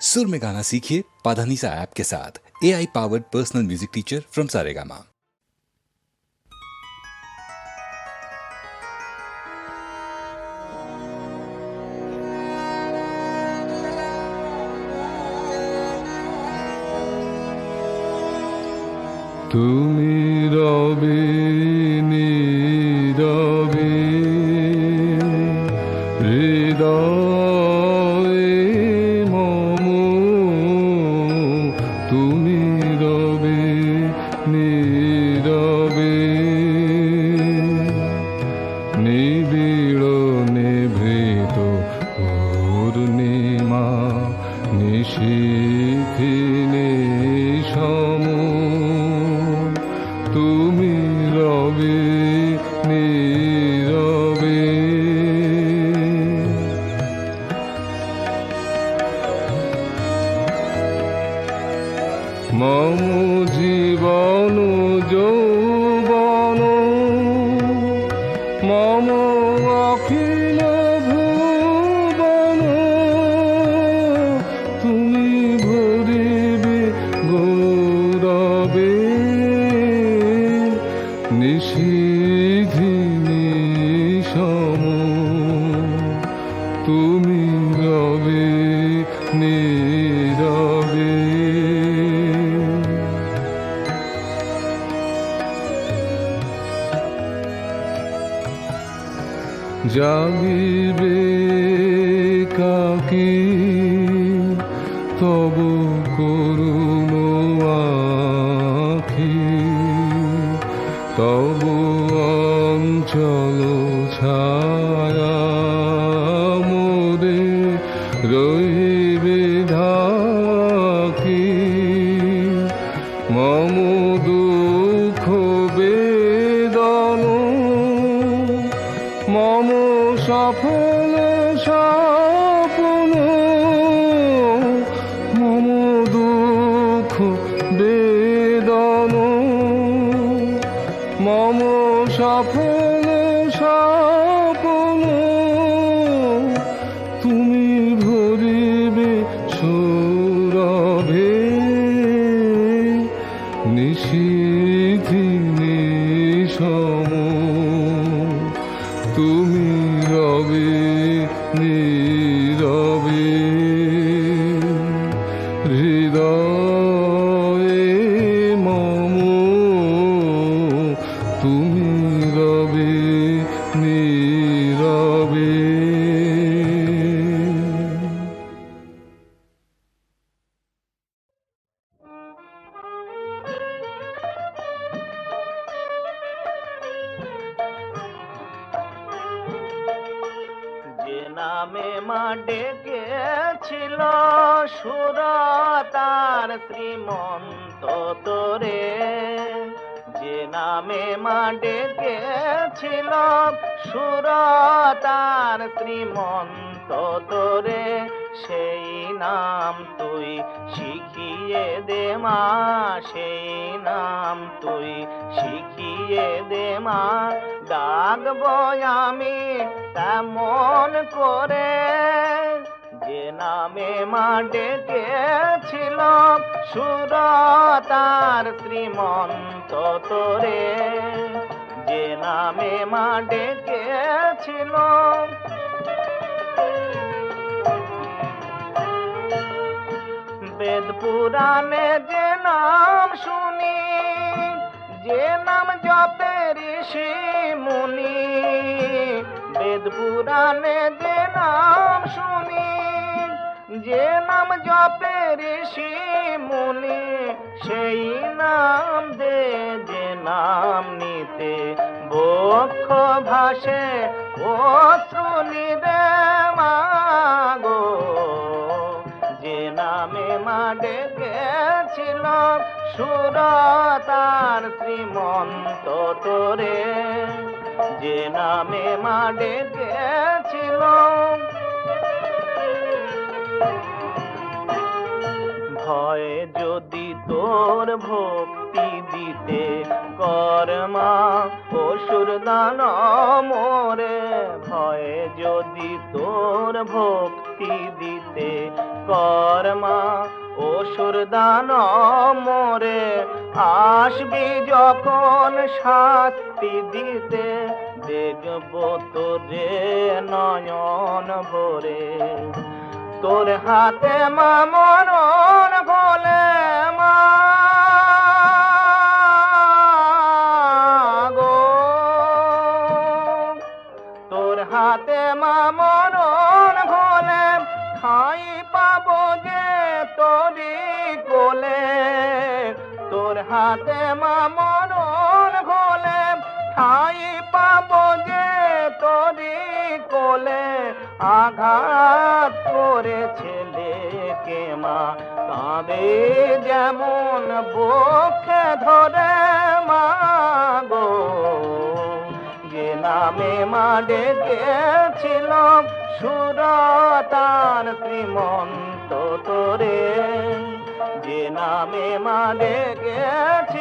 सुर में गाना सीखिए पाधानीसा ऐप के साथ A I powered personal music teacher from Saregama তুমি রবে তুমি রবে কাকি তব করুণ নিশিথিনী সম তার শ্রীমন্ত তোরে, সেই নাম তুই শিখিয়ে দে মা, সেই নাম তুই শিখিয়ে দে মা। ডাকবো আমি তেমন করে, যে নামে মা ডেকেছিল সুর তার শ্রীমন্ত তোরে, যে নামে মা ডেকেছিল বেদ পুরাণে যে নাম শুনি, যে নাম জপে ঋষি মুনি, বেদ পুরাণে যে নাম শুনি, যে নাম জপে ঋষি মুনি, সেই নাম দে, যে নাম নিতে বক্ষ ভাসে ও শ্রুনি রে মাগো। যে নামে মা ডেকেছিল সুর তার শ্রীমন্ত তোরে, যে নামে মা ডেকেছিল ভয় যদি তোর ভক্তি দিতে কর্মা অসুর দান মোরে ভয়ে যদি তোর ভক্তি দিতে কর্মা অসুর দান মোরে আসবি যখন শাস্তি দিতে, দেখব তোরে নয়ন ভরে। তোর হাতে মা মরণ বলে যেমন বক্ষে ধরে মাগো, যে নামে মা ডেকেছিল সুরতার শ্রীমন্ত তোরে, যে নামে মা ডেকেছিল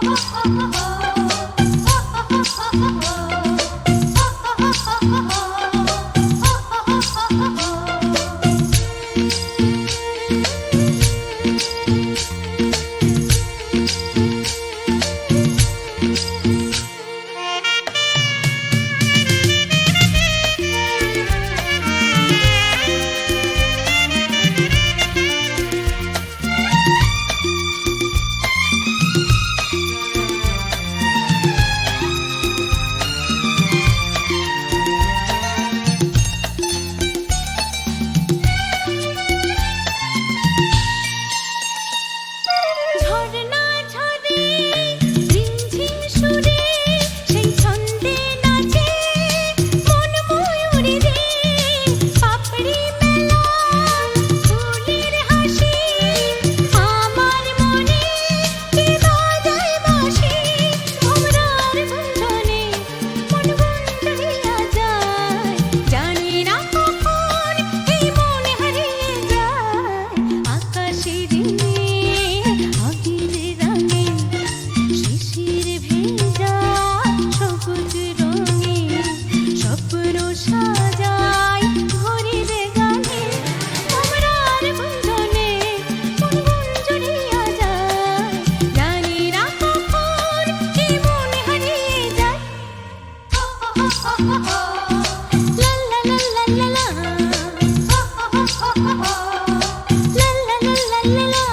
Oh, oh, oh. Thank you.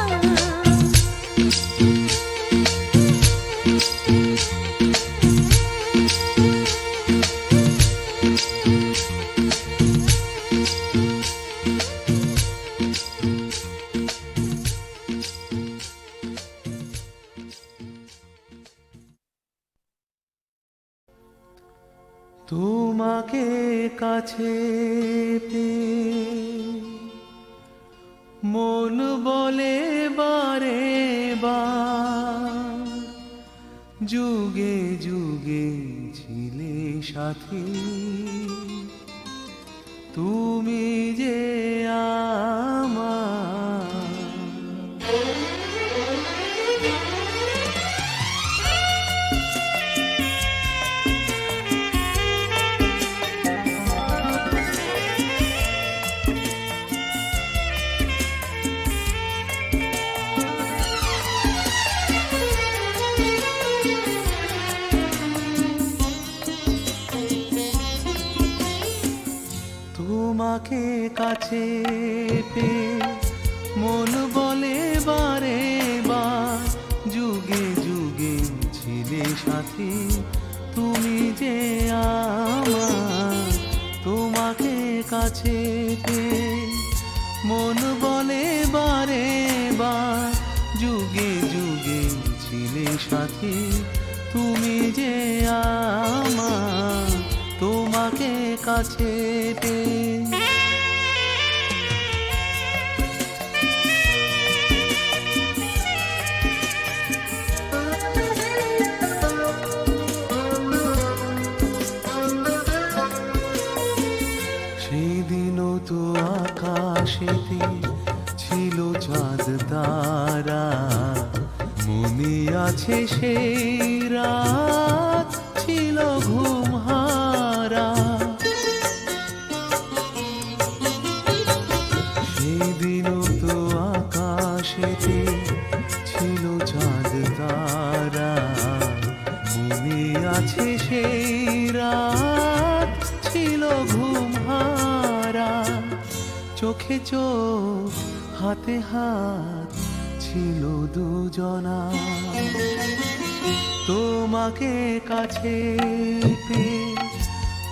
তোমাকে কাছে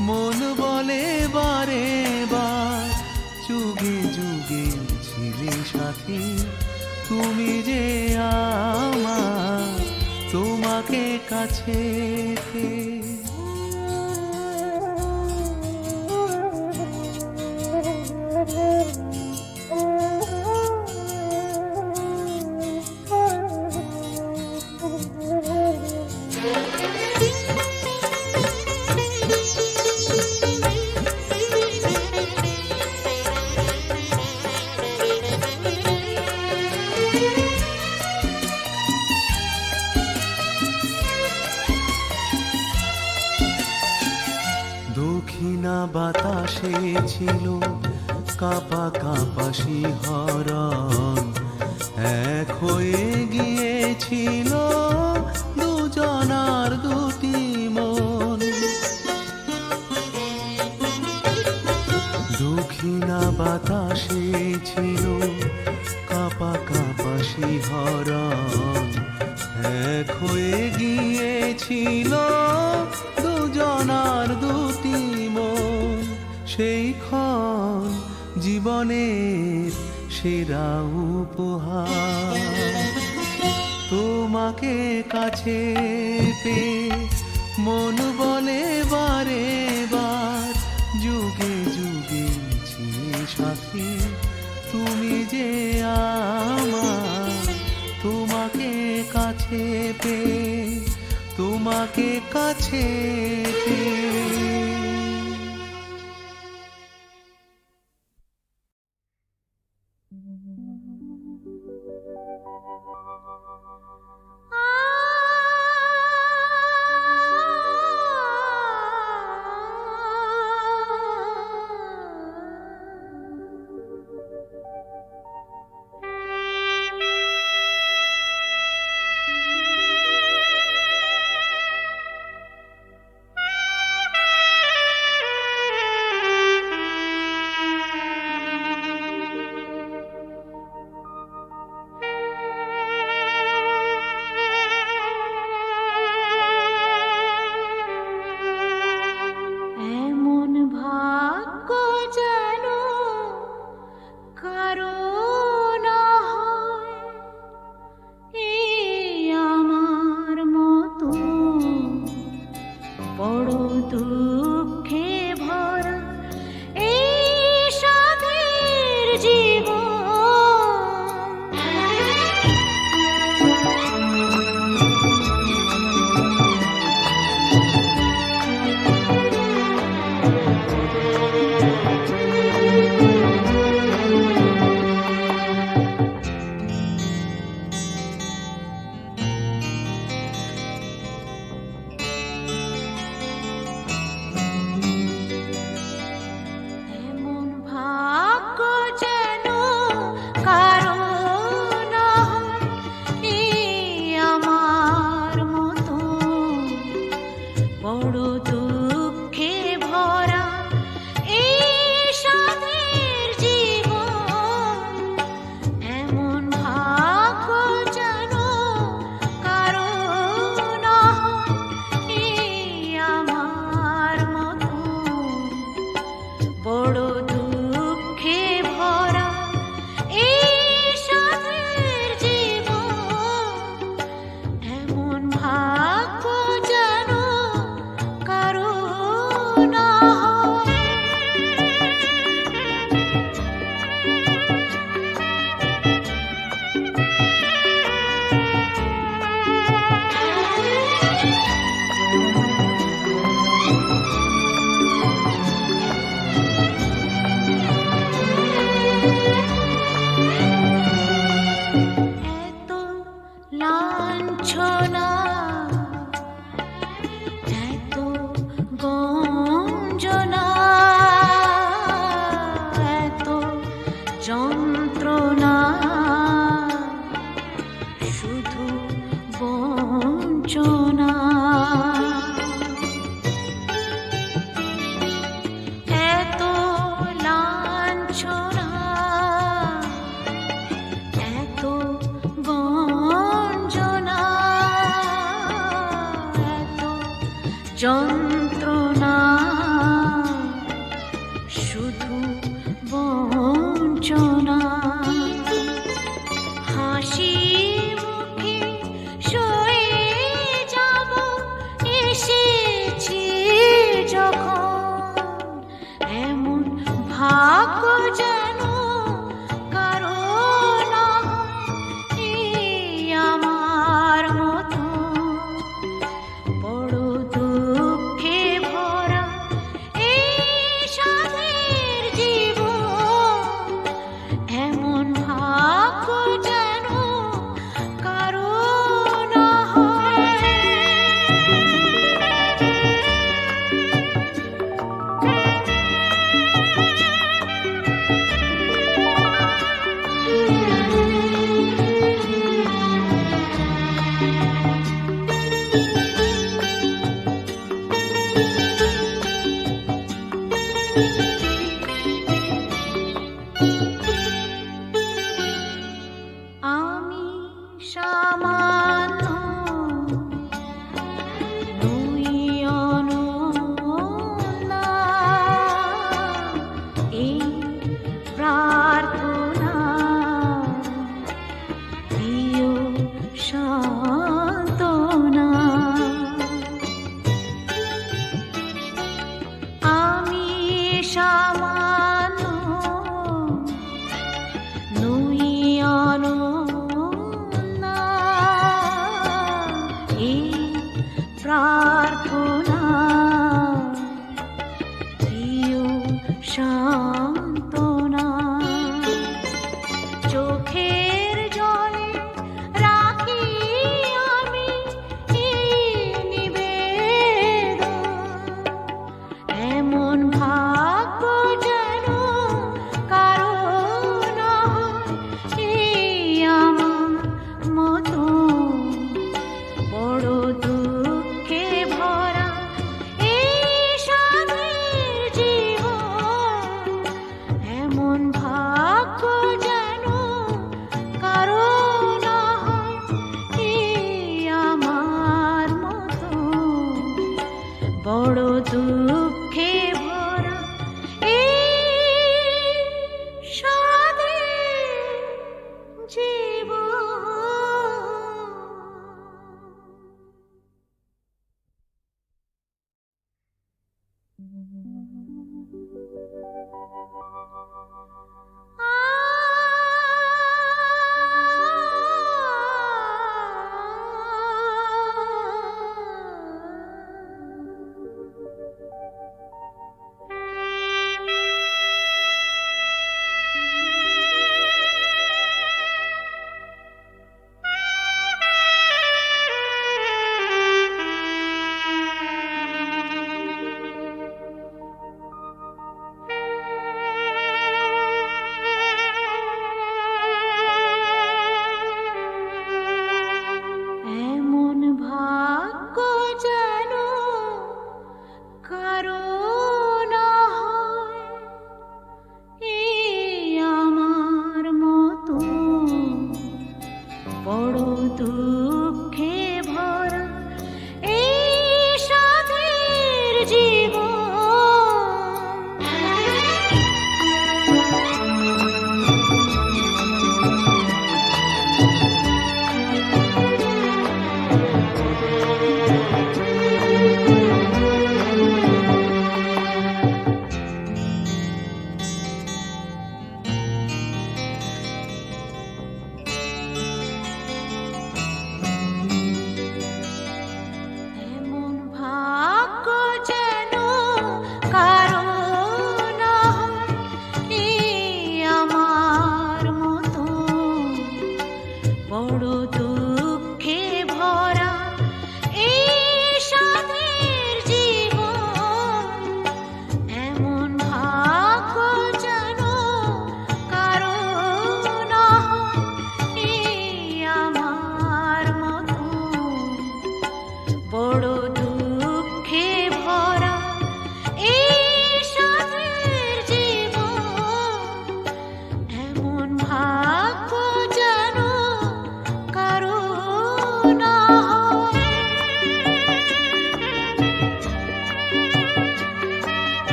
মন বলে বারে বার, যুগে যুগে ছিলে সাথী। তুমি যে আমার তোমাকে কাছে পেয়ে দক্ষিণা ছিল কাপা কাপা শিহরণ। এক হয়ে গিয়েছিল দুজনার দুটি মন। দুঃখী দক্ষিণা বাতাসে ছিল কাপা কাপা শিহরণ। এক হয়ে গিয়েছিল তোমাকে কাছে পে। মন বলে, বারে বার। যুগে যুগে সাথী তুমি যে আমার। তোমাকে কাছে পেয়ে তোমাকে কাছে পেয়ে বড়